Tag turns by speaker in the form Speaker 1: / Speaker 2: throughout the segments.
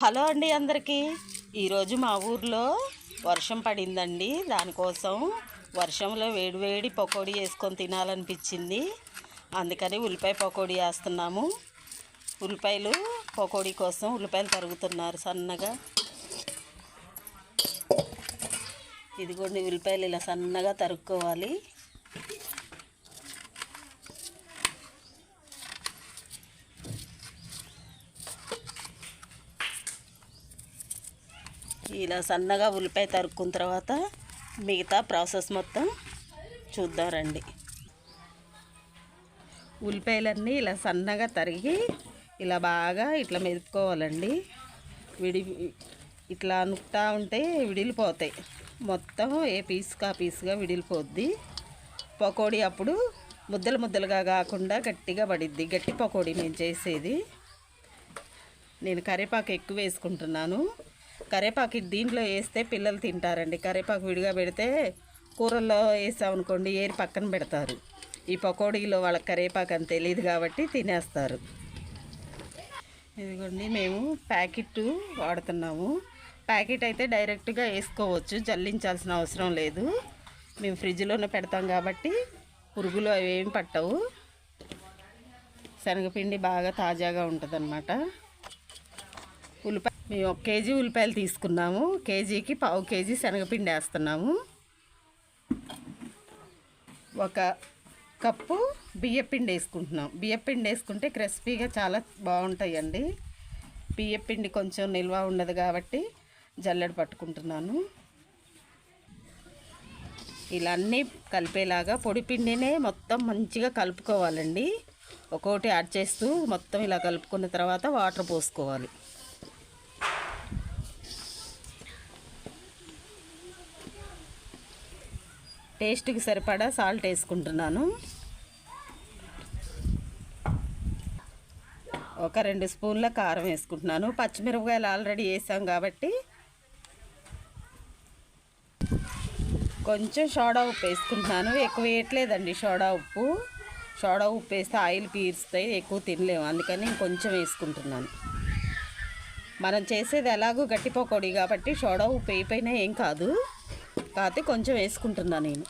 Speaker 1: Hello అండి అందరికీ. ఈరోజు మా ఊర్లో వర్షం పడిందండి. దానికోసం వర్షంలో వేడివేడి పకోడీ వేసుకొని తినాలనిపించింది. అందుకని ఉల్లిపాయ పకోడీ వేస్తున్నాము ఉల్లిపాయలు పకోడీ కోసం ఉల్లిపాయలు తరుగుతున్నారు సన్నగా. ఇదిగోండి ఉల్లిపాయలు ఇలా సన్నగా తరుక్కోవాలి. ఇలా సన్నగా ఉల్లిపాయ తరుక్కున్న తర్వాత మిగతా ప్రాసెస్ మొత్తం చూద్దారండి. ఉల్లిపాయలన్నీ ఇలా సన్నగా తరిగి ఇలా బాగా ఇట్లా మెదుపుకోవాలండి. విడి ఇట్లా అనుకుతా ఉంటే విడిలిపోతాయి. మొత్తం ఏ పీస్గా పీస్గా విడిలిపోద్ది. పకోడీ అప్పుడు ముద్దలు ముద్దలుగా కాకుండా గట్టిగా పడిద్ది. గట్టి పకోడీ నేను చేసేది. నేను కరివేపాకు ఎక్కువ వేసుకుంటున్నాను. కరివేపాకు దీంట్లో వేస్తే పిల్లలు తింటారండి. కరేపాకు విడిగా పెడితే కూరల్లో వేసామనుకోండి ఏరి పక్కన పెడతారు. ఈ పకోడీలో వాళ్ళకి కరివేపాకు అని తెలియదు కాబట్టి తినేస్తారు. ఇదిగోండి మేము ప్యాకెట్ వాడుతున్నాము. ప్యాకెట్ అయితే డైరెక్ట్గా వేసుకోవచ్చు జల్లించాల్సిన అవసరం లేదు. మేము ఫ్రిడ్జ్లోనే పెడతాం కాబట్టి పురుగులు అవి ఏమి పట్టవు. శనగపిండి బాగా తాజాగా ఉంటుంది ఉల్లిపాయ మేము ఒక కేజీ ఉల్లిపాయలు తీసుకున్నాము. కేజీకి పావు కేజీ శనగపిండి వేస్తున్నాము. ఒక కప్పు బియ్యపిండి వేసుకుంటున్నాం. బియ్యపిండి వేసుకుంటే క్రిస్పీగా చాలా బాగుంటాయండి. బియ్యపిండి కొంచెం నిల్వ ఉండదు కాబట్టి జల్లెడ పట్టుకుంటున్నాను. ఇలా అన్నీ కలిపేలాగా పొడి పిండినే మొత్తం మంచిగా కలుపుకోవాలండి. ఒక్కోటి యాడ్ చేస్తూ మొత్తం ఇలా కలుపుకున్న తర్వాత వాటర్ పోసుకోవాలి. టేస్ట్కి సరిపడా సాల్ట్ వేసుకుంటున్నాను. ఒక రెండు స్పూన్ల కారం వేసుకుంటున్నాను. పచ్చిమిరపకాయలు ఆల్రెడీ వేసాం కాబట్టి కొంచెం సోడా ఉప్పు వేసుకుంటున్నాను. ఎక్కువ వేయట్లేదండి సోడా ఉప్పు. సోడా ఉప్పు వేస్తే ఆయిల్ పీరుస్తాయి ఎక్కువ తినలేము. అందుకని కొంచెం వేసుకుంటున్నాను. మనం చేసేది ఎలాగో గట్టి పకోడీ కాబట్టి సోడా ఉప్పు వేయిపోయినా ఏం కాదు. కాకపోతే కొంచెం వేసుకుంటున్నా నేను.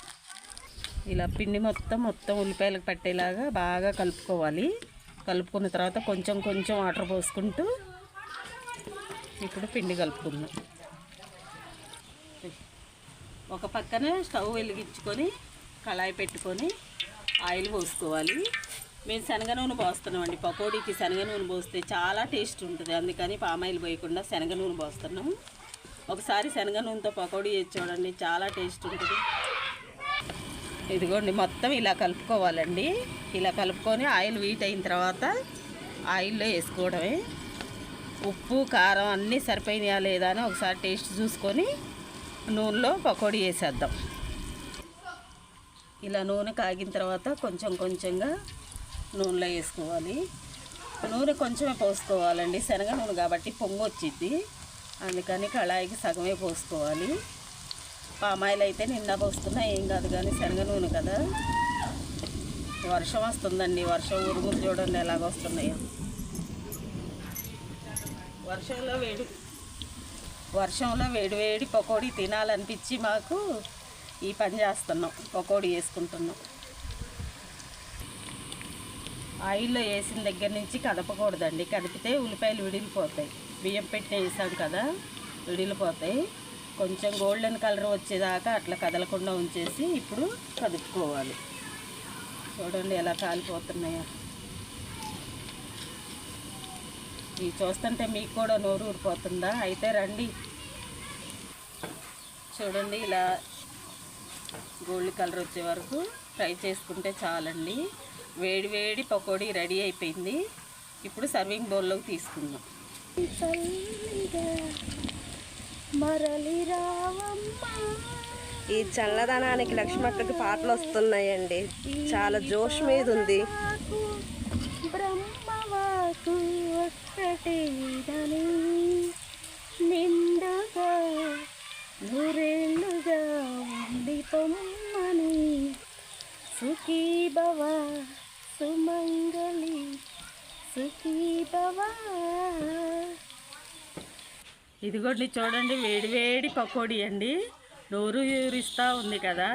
Speaker 1: ఇలా పిండి మొత్తం మొత్తం ఉల్లిపాయలకు పట్టేలాగా బాగా కలుపుకోవాలి. కలుపుకున్న తర్వాత కొంచెం కొంచెం వాటర్ పోసుకుంటూ ఇప్పుడు పిండి కలుపుకుందాం. ఒక పక్కన స్టవ్ వెలిగించుకొని కళాయి పెట్టుకొని ఆయిల్ పోసుకోవాలి. మేము శనగ నూనె పోస్తున్నామండి. పకోడీకి శనగ నూనె పోస్తే చాలా టేస్ట్ ఉంటుంది. అందుకని పామాయిల్ పోయకుండా శనగ నూనె పోస్తున్నాము. ఒకసారి శనగ నూనెతో పకోడీ చేసి చూడండి చాలా టేస్ట్ ఉంటుంది. ఇదిగోండి మొత్తం ఇలా కలుపుకోవాలండి. ఇలా కలుపుకొని ఆయిల్ వీట్ అయిన తర్వాత ఆయిల్లో వేసుకోవడమే. ఉప్పు కారం అన్నీ సరిపోయినాయా లేదా అని ఒకసారి టేస్ట్ చూసుకొని నూనెలో పకోడీ వేసేద్దాం ఇలా నూనె కాగిన తర్వాత కొంచెం కొంచెంగా నూనెలో వేసుకోవాలి. నూనె కొంచెమే పోసుకోవాలండి. శనగ నూనె కాబట్టి పొంగు వచ్చింది అందుకని కళాయికి సగమే పోసుకోవాలి. పామాయిల్ అయితే నిన్న పోసుకున్నా ఏం కాదు కానీ శనగ నూనె కదా. వర్షం వస్తుందండి వర్షం ఉరుములు చూడండి ఎలాగ వస్తున్నాయో. వర్షంలో వేడి వర్షంలో వేడి వేడి పకోడీ తినాలనిపించి మాకు ఈ పని చేస్తున్నాం పకోడీ వేసుకుంటున్నాం. ఆయిల్లో వేసిన దగ్గర నుంచి కదపకూడదండి. కదిపితే ఉల్లిపాయలు విడిలిపోతాయి. బియ్యం పెట్టి వేసాం కదా విడిలిపోతాయి. కొంచెం గోల్డెన్ కలర్ వచ్చేదాకా అట్లా కదలకుండా ఉంచేసి ఇప్పుడు కదుపుకోవాలి. చూడండి ఎలా కాలిపోతున్నాయో. ఇవి చూస్తుంటే మీకు కూడా నోరు ఊరిపోతుందా? అయితే రండి. చూడండి ఇలా గోల్డ్ కలర్ వచ్చే వరకు ఫ్రై చేసుకుంటే చాలండి. వేడి వేడి పకోడీ రెడీ అయిపోయింది. ఇప్పుడు సర్వింగ్ బౌల్లోకి తీసుకుందాం.
Speaker 2: మరలి రావమ్మా
Speaker 3: ఈ చల్లదనానికి లక్ష్మక్కకి పాటలు వస్తున్నాయండి. చాలా జోష్ మీద ఉంది.
Speaker 2: నిండుగా నూరేళ్ళుగా ఉండి పొమ్మని సుఖీ భవ సుమంగళి సుఖీ
Speaker 1: ఇదిగోండి చూడండి వేడి వేడి పకోడీ అండి. నోరు ఊరిస్తూ ఉంది కదా.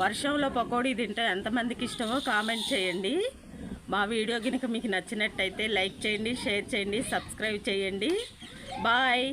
Speaker 1: వర్షంలో పకోడీ తింటే ఎంతమందికి ఇష్టమో కామెంట్ చేయండి. మా వీడియో కనుక మీకు నచ్చినట్టయితే లైక్ చేయండి షేర్ చేయండి సబ్స్క్రైబ్ చేయండి. బాయ్.